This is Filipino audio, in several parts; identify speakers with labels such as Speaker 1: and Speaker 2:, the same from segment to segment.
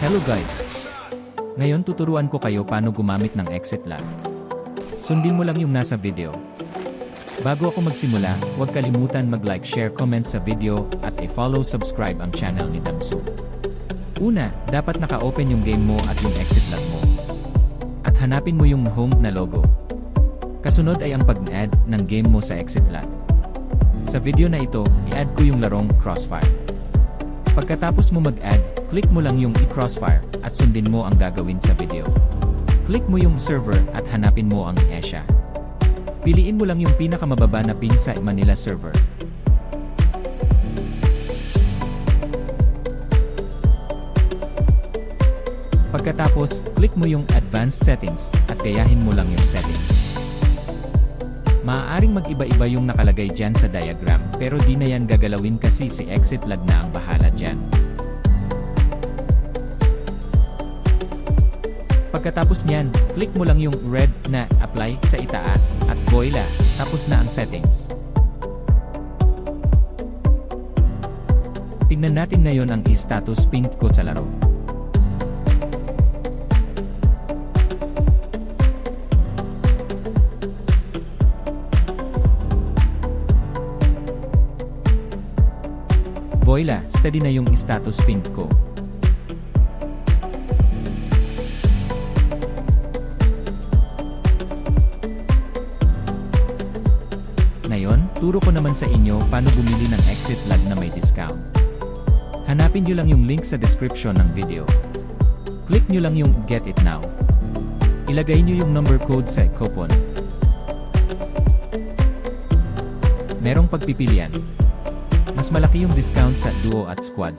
Speaker 1: Hello guys! Ngayon tuturuan ko kayo paano gumamit ng exit lag. Sundin mo lang yung nasa video. Bago ako magsimula, huwag kalimutan mag-like, share, comment sa video, at i-follow subscribe ang channel ni Damsu. Una, dapat naka-open yung game mo at yung exit lag mo. At hanapin mo yung home na logo. Kasunod ay ang pag-add ng game mo sa exit lag. Sa video na ito, i-add ko yung larong Crossfire. Pagkatapos mo mag-add, click mo lang yung i-crossfire at sundin mo ang gagawin sa video. Click mo yung server at hanapin mo ang ESHA. Piliin mo lang yung pinakamababa na ping sa Manila server. Pagkatapos, click mo yung Advanced Settings at gayahin mo lang yung settings. Maaaring mag-iba-iba yung nakalagay dyan sa diagram pero di na yan gagalawin kasi si exit lag na ang bahala dyan. Pagkatapos niyan, click mo lang yung red na apply sa itaas at voila, tapos na ang settings. Tingnan natin ngayon ang status ping ko sa laro. Voila, steady na yung status ping ko. Ngayon, turo ko naman sa inyo paano bumili ng exit lag na may discount. Hanapin nyo lang yung link sa description ng video. Click nyo lang yung Get It Now. Ilagay nyo yung number code sa coupon. Merong pagpipilian. Mas malaki yung discount sa Duo at Squad.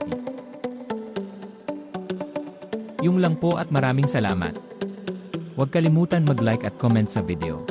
Speaker 1: Yung lang po at maraming salamat. Huwag kalimutan mag-like at comment sa video.